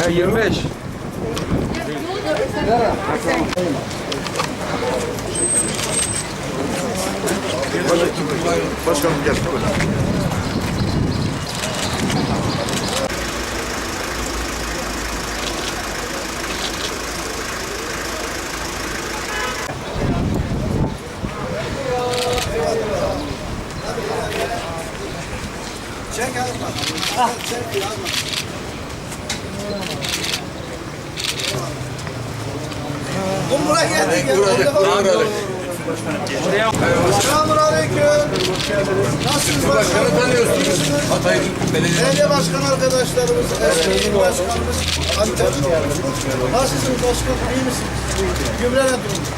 Ha, 25. Başkanım gel. Buraya geldik. Selamun aleyküm. Nasılsınız başkanım? tanıyorsunuz. Hatay Belediye başkan arkadaşlarımız, eski başkanımız Antep. Nasılsınız başkanım? İyi misiniz? Gübre ne durumda?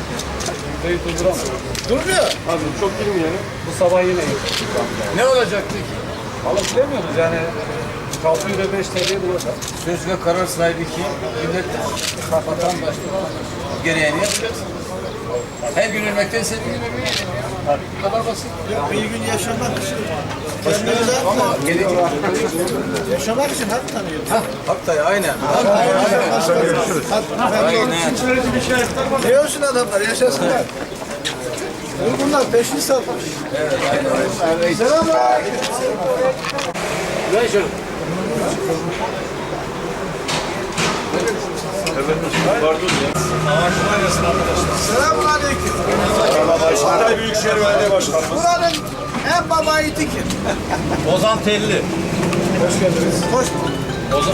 Durmuyor. Abi çok girmeyelim. Bu sabah yine Ne olacaktı ki? Valla bilemiyoruz yani. 6 euro 5 TL'ye bulacak. Söz ve karar sahibi kim? Millet vatandaş. Gereğini yapacaksın. Her gün ölmekten sevgili bebeğim. Bu kadar basit. Bir gün yaşamak için kendinize Ama gelecek. yaşamak için hak tanıyoruz. Hatta aynen. Aynen. Diyorsun adamlar yaşasınlar. Bunlar peşini satmış. Selamun aleyküm. Selamun aleyküm. Hatay Büyükşehir Belediye Başkanımız. Buranın en baba iti kim? Ozan Telli. Hoş geldiniz. Hoş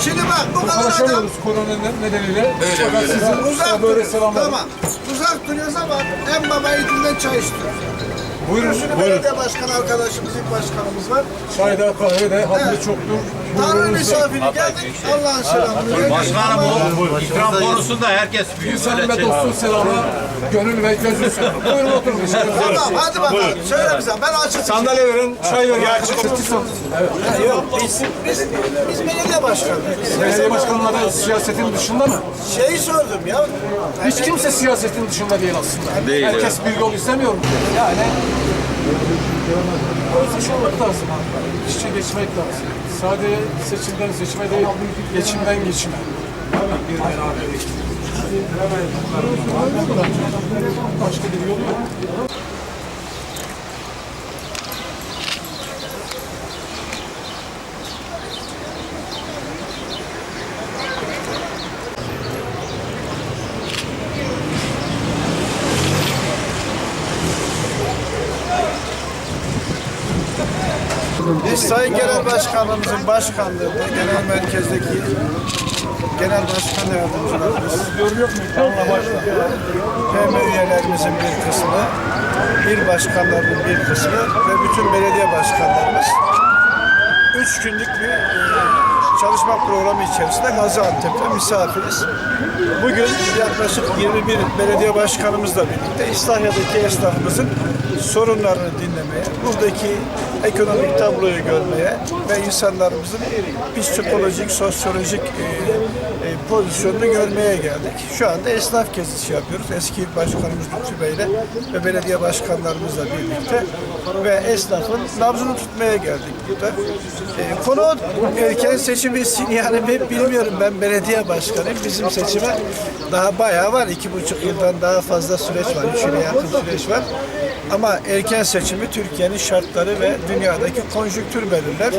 Şimdi bak bu kadar adam Konuşamıyoruz korona nedeniyle. Fakat sizin uzak böyle duruyor. selamlar. Tamam. Uzak duruyoruz ama en baba itinden çay istiyor. Buyurun, Şimdi buyurun. belediye başkanı arkadaşımız, ilk başkanımız var. Çayda kahvede hatırı Evet. çoktur. Tanrı misafiri geldik. Allah'ın selamını. Başkanım bu ikram konusunda herkes büyük. İnsanın ve dostun selamı, gönül ve gözün selamı. Buyurun oturun. Tamam hadi bakalım. Söyle bize. Ben açık. Sandalye verin, çay verin. Evet. Yok biz, biz, biz belediye başkanıyız. Belediye başkanları siyasetin dışında mı? Şeyi sordum ya. Hiç kimse siyasetin dışında değil aslında. Değil, Herkes bir yol istemiyor mu? Yani özdeş olmak lazım abi. İç içe geçmek lazım. Sadece seçimden seçime değil, geçimden geçime. Başka bir yol yok. Biz Sayın Genel Başkanımızın başkanlığında genel merkezdeki genel başkan yardımcılarımız, PM üyelerimizin bir kısmı, il başkanlarının bir kısmı ve bütün belediye başkanlarımız üç günlük bir e, çalışma programı içerisinde Gaziantep'te misafiriz. Bugün yaklaşık 21 belediye başkanımızla birlikte İslahya'daki esnafımızın sorunlarını dinlemeye, buradaki ekonomik tabloyu görmeye ve insanlarımızın psikolojik, sosyolojik e, pozisyonunu görmeye geldik. Şu anda esnaf gezisi yapıyoruz. Eski başkanımız Lütfü Bey'le ve belediye başkanlarımızla birlikte ve esnafın nabzını tutmaya geldik burada. E, konu erken seçim için yani ben bilmiyorum ben belediye başkanıyım. Bizim seçime daha bayağı var. iki buçuk yıldan daha fazla süreç var. Üç yıla yakın süreç var. Ama erken seçimi Türkiye'nin şartları ve dünyadaki konjüktür belirler.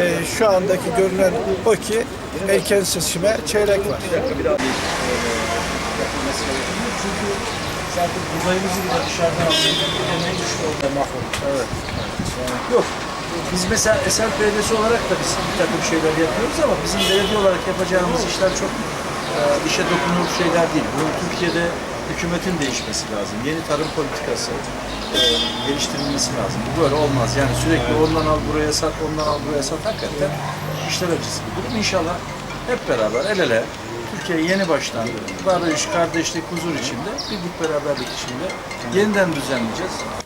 E, şu andaki görünen o ki erken seçime çeyrek var. Çünkü zaten buğdayımızı bile dışarıdan en güçlü orada mahvolmuş. Evet. Yok. Biz mesela Esenler Belediyesi olarak da biz bir takım şeyler yapıyoruz ama bizim belediye olarak yapacağımız işler çok e, işe dokunur şeyler değil. Bu Türkiye'de hükümetin değişmesi lazım. Yeni tarım politikası e, geliştirilmesi lazım. Bu böyle olmaz. Yani sürekli ondan al buraya sat, ondan al buraya sat. Hakikaten işler acısı bir durum. İnşallah hep beraber el ele Türkiye yeni baştan barış, kardeşlik, huzur içinde, birlik beraberlik içinde yeniden düzenleyeceğiz.